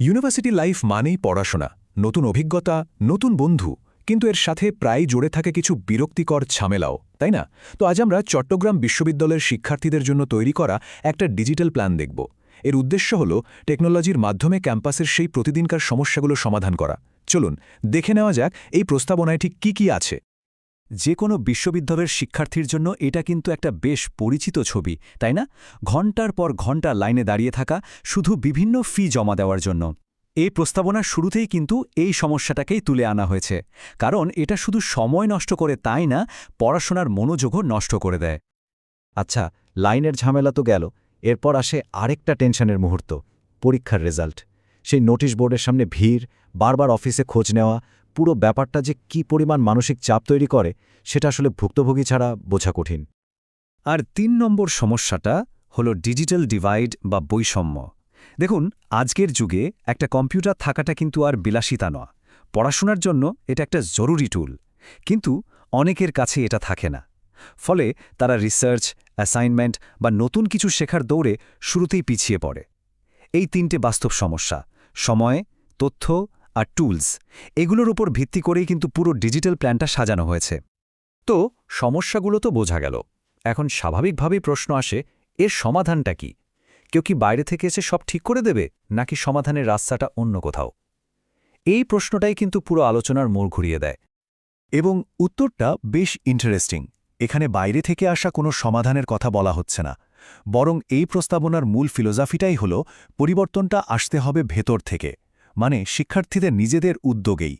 University life মানেই পড়াশোনা, নতুন অভিজ্ঞতা, নতুন বন্ধু, কিন্তু এর সাথে প্রায় জুড়ে থাকে কিছু বিরক্তিকর ঝামেলাও, তাই না? তো আজ আমরা চট্টগ্রাম বিশ্ববিদ্যালয়ের শিক্ষার্থীদের জন্য তৈরি করা একটা ডিজিটাল প্ল্যান দেখব। এর উদ্দেশ্য হল টেকনোলজির মাধ্যমে ক্যাম্পাসের সেই প্রতিদিনকার সমস্যাগুলো সমাধান করা। চলুন, দেখে নেওয়া যাক এই প্রস্তাবনায় ঠিক কী কী আছে। যে কোনো বিশ্ববিদ্যালয়ের শিক্ষার্থীর জন্য এটা কিন্তু একটা বেশ পরিচিত ছবি, তাই না? ঘণ্টার পর ঘণ্টা লাইনে দাঁড়িয়ে থাকা শুধু বিভিন্ন ফি জমা দেওয়ার জন্য। এই প্রস্তাবনার শুরুতেই কিন্তু এই সমস্যাটাকেই তুলে আনা হয়েছে। কারণ এটা শুধু সময় নষ্ট করে তাই না, পড়াশোনার মনোযোগও নষ্ট করে দেয়। আচ্ছা লাইনের ঝামেলা তো গেল। এরপর আসে আরেকটা টেনশনের মুহূর্ত, পরীক্ষার রেজাল্ট। সেই নোটিশ বোর্ডের সামনে ভিড়, বারবার অফিসে খোঁজ নেওয়া পুরো ব্যাপারটা যে কি পরিমাণ মানসিক চাপ তৈরি করে, সেটা আসলে ভুক্তভোগী ছাড়া বোঝা কঠিন। আর তিন নম্বর সমস্যাটা হল ডিজিটাল ডিভাইড বা বৈষম্য। দেখুন, আজকের যুগে একটা কম্পিউটার থাকাটা কিন্তু আর বিলাসিতা নয়। পড়াশোনার জন্য এটা একটা জরুরি টুল কিন্তু অনেকের কাছে এটা থাকে না। ফলে তারা রিসার্চ অ্যাসাইনমেন্ট বা নতুন কিছু শেখার দৌড়ে শুরুতেই পিছিয়ে পড়ে। এই তিনটে বাস্তব সমস্যা, সময়, তথ্য আর টুলস, এগুলোর উপর ভিত্তি করেই কিন্তু পুরো ডিজিটাল প্ল্যানটা সাজানো হয়েছে। তো, সমস্যাগুলো তো বোঝা গেল। এখন স্বাভাবিকভাবেই প্রশ্ন আসে, এর সমাধানটা কি? কেউ কি বাইরে থেকে এসে সব ঠিক করে দেবে, নাকি সমাধানের রাস্তাটা অন্য কোথাও? এই প্রশ্নটাই কিন্তু পুরো আলোচনার মোড় ঘুরিয়ে দেয়। এবং উত্তরটা বেশ ইন্টারেস্টিং এখানে বাইরে থেকে আসা কোনো সমাধানের কথা বলা হচ্ছে না। বরং এই প্রস্তাবনার মূল ফিলোজাফিটাই হল, পরিবর্তনটা আসতে হবে ভেতর থেকে। মানে শিক্ষার্থীদের নিজেদের উদ্যোগেই।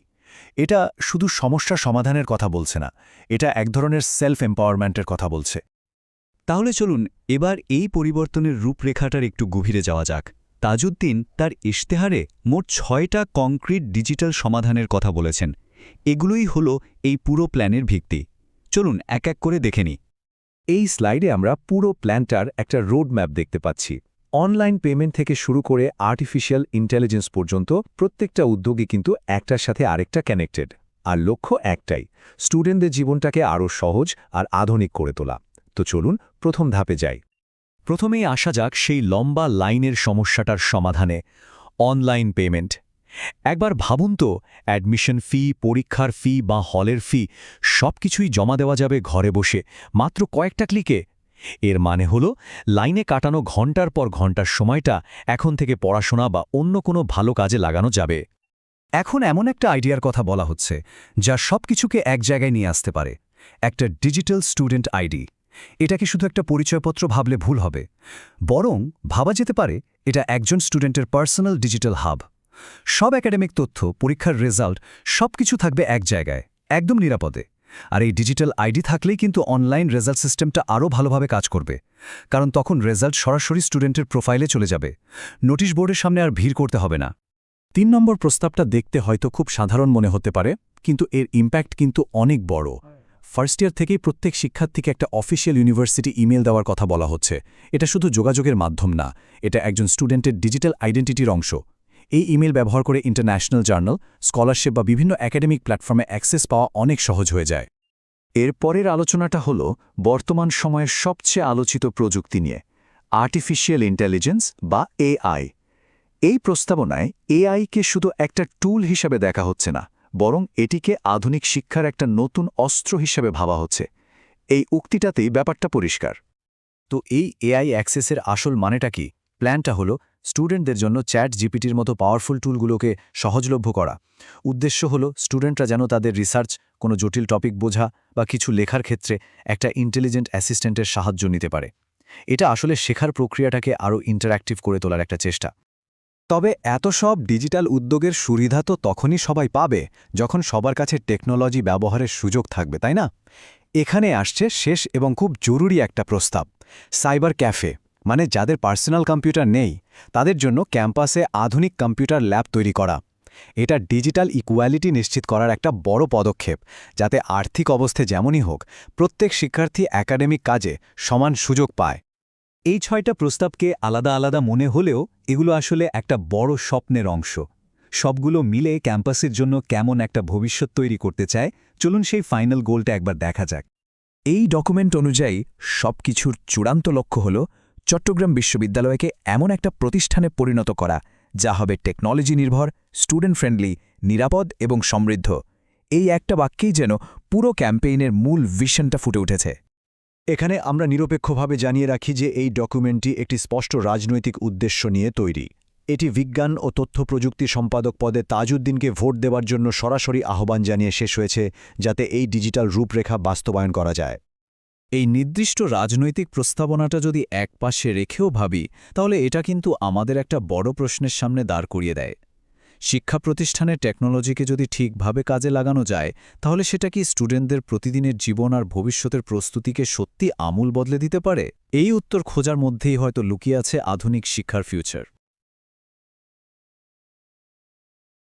এটা শুধু সমস্যা সমাধানের কথা বলছে না, এটা এক ধরনের সেলফ এম্পাওয়ারমেন্টের কথা বলছে। তাহলে চলুন এবার এই পরিবর্তনের রূপরেখাটার একটু গভীরে যাওয়া যাক। তাজউদ্দিন তার ইশতেহারে মোট ছয়টা কংক্রিট ডিজিটাল সমাধানের কথা বলেছেন। এগুলোই হল এই পুরো প্ল্যানের ভিত্তি। চলুন এক এক করে দেখে নিই। এই স্লাইডে আমরা পুরো প্ল্যানটার একটা রোড ম্যাপ দেখতে পাচ্ছি। অনলাইন পেমেন্ট থেকে শুরু করে আর্টিফিশিয়াল ইন্টেলিজেন্স পর্যন্ত প্রত্যেকটা উদ্যোগই কিন্তু একটার সাথে আরেকটা কানেক্টেড। আর লক্ষ্য একটাই, স্টুডেন্টদের জীবনটাকে আরও সহজ আর আধুনিক করে তোলা। তো চলুন প্রথম ধাপে যাই। প্রথমেই আসা যাক সেই লম্বা লাইনের সমস্যাটার সমাধানে অনলাইন পেমেন্ট। একবার ভাবুন তো, অ্যাডমিশন ফি, পরীক্ষার ফি বা হলের ফি সব কিছুই জমা দেওয়া যাবে ঘরে বসে। মাত্র কয়েকটা ক্লিকে এর মানে হল, লাইনে কাটানো ঘণ্টার পর ঘণ্টার সময়টা এখন থেকে পড়াশোনা বা অন্য কোনো ভালো কাজে লাগানো যাবে। এখন এমন একটা আইডিয়ার কথা বলা হচ্ছে, যা সব কিছুকে এক জায়গায় নিয়ে আসতে পারে। একটা ডিজিটাল স্টুডেন্ট আইডি। এটাকে শুধু একটা পরিচয়পত্র ভাবলে ভুল হবে। বরং ভাবা যেতে পারে, এটা একজন স্টুডেন্টের পার্সোনাল ডিজিটাল হাব। সব একাডেমিক তথ্য, পরীক্ষার রেজাল্ট সব কিছু থাকবে এক জায়গায়, একদম নিরাপদে। আর এই ডিজিটাল আইডি থাকলেই কিন্তু অনলাইন রেজাল্ট সিস্টেমটা আরও ভালোভাবে কাজ করবে। কারণ তখন রেজাল্ট সরাসরি স্টুডেন্টের প্রোফাইলে চলে যাবে। নোটিশ বোর্ডের সামনে আর ভিড় করতে হবে না। তিন নম্বর প্রস্তাবটা দেখতে হয়তো খুব সাধারণ মনে হতে পারে, কিন্তু এর ইম্প্যাক্ট কিন্তু অনেক বড়। ফার্স্ট ইয়ার থেকেই প্রত্যেক শিক্ষার্থীকে একটা অফিসিয়াল ইউনিভার্সিটি ইমেল দেওয়ার কথা বলা হচ্ছে। এটা শুধু যোগাযোগের মাধ্যম না, এটা একজন স্টুডেন্টের ডিজিটাল আইডেন্টিটির অংশ। এই ইমেল ব্যবহার করে ইন্টারন্যাশনাল জার্নাল, স্কলারশিপ বা বিভিন্ন একাডেমিক প্ল্যাটফর্মে অ্যাক্সেস পাওয়া অনেক সহজ হয়ে যায়। এর পরের আলোচনাটা হল বর্তমান সময়ের সবচেয়ে আলোচিত প্রযুক্তি নিয়ে আর্টিফিশিয়াল ইন্টেলিজেন্স বা এআই এই প্রস্তাবনায় এআইকে শুধু একটা টুল হিসাবে দেখা হচ্ছে না, বরং এটিকে আধুনিক শিক্ষার একটা নতুন অস্ত্র হিসেবে ভাবা হচ্ছে। এই উক্তিটাতেই ব্যাপারটা পরিষ্কার। তো এই এআই অ্যাক্সেসের আসল মানেটা কি? প্ল্যানটা হলো স্টুডেন্টদের জন্য চ্যাট জিপিটির মতো পাওয়ারফুল টুলগুলোকে সহজলভ্য করা। উদ্দেশ্য হল স্টুডেন্টরা যেন তাদের রিসার্চ, কোনো জটিল টপিক বোঝা বা কিছু লেখার ক্ষেত্রে একটা ইন্টেলিজেন্ট অ্যাসিস্ট্যান্টের সাহায্য নিতে পারে। এটা আসলে শেখার প্রক্রিয়াটাকে আরও ইন্টারঅ্যাক্টিভ করে তোলার একটা চেষ্টা। তবে এত সব ডিজিটাল উদ্যোগের সুবিধা তো তখনই সবাই পাবে যখন সবার কাছে টেকনোলজি ব্যবহারের সুযোগ থাকবে, তাই না? এখানে আসছে শেষ এবং খুব জরুরি একটা প্রস্তাব, সাইবার ক্যাফে। মানে যাদের পার্সোনাল কম্পিউটার নেই, তাদের জন্য ক্যাম্পাসে আধুনিক কম্পিউটার ল্যাব তৈরি করা। এটা ডিজিটাল ইকুয়ালিটি নিশ্চিত করার একটা বড় পদক্ষেপ, যাতে আর্থিক অবস্থা যেমনই হোক, প্রত্যেক শিক্ষার্থী একাডেমিক কাজে সমান সুযোগ পায়। এই ছয়টা প্রস্তাবকে আলাদা আলাদা মনে হলেও এগুলো আসলে একটা বড় স্বপ্নের অংশ। সবগুলো মিলে ক্যাম্পাসের জন্য কেমন একটা ভবিষ্যৎ তৈরি করতে চায়, চলুন সেই ফাইনাল গোলটা একবার দেখা যাক। এই ডকুমেন্ট অনুযায়ী সবকিছুর চূড়ান্ত লক্ষ্য হল চট্টগ্রাম বিশ্ববিদ্যালয়কে এমন একটা প্রতিষ্ঠানে পরিণত করা, যা হবে টেকনোলজি নির্ভর স্টুডেন্ট ফ্রেন্ডলি নিরাপদ এবং সমৃদ্ধ। এই একটা বাক্যেই যেন পুরো ক্যাম্পেইনের মূল ভিশনটা ফুটে উঠেছে। এখানে আমরা নিরপেক্ষভাবে জানিয়ে রাখি যে এই ডকুমেন্টটি একটি স্পষ্ট রাজনৈতিক উদ্দেশ্য নিয়ে তৈরি। এটি বিজ্ঞান ও তথ্য প্রযুক্তি সম্পাদক পদে তাজউদ্দিনকে ভোট দেওয়ার জন্য সরাসরি আহ্বান জানিয়ে শেষ হয়েছে, যাতে এই ডিজিটাল রূপরেখা বাস্তবায়ন করা যায়। এই নির্দিষ্ট রাজনৈতিক প্রস্তাবনাটা যদি একপাশে রেখেও ভাবি, তাহলে এটা কিন্তু আমাদের একটা বড় প্রশ্নের সামনে দাঁড় করিয়ে দেয়। শিক্ষা প্রতিষ্ঠানে টেকনোলজিকে যদি ঠিকভাবে কাজে লাগানো যায়, তাহলে সেটা কি স্টুডেন্টদের প্রতিদিনের জীবন আর ভবিষ্যতের প্রস্তুতিকে সত্যি আমূল বদলে দিতে পারে? এই উত্তর খোঁজার মধ্যেই হয়তো লুকিয়ে আছে আধুনিক শিক্ষার ফিউচার।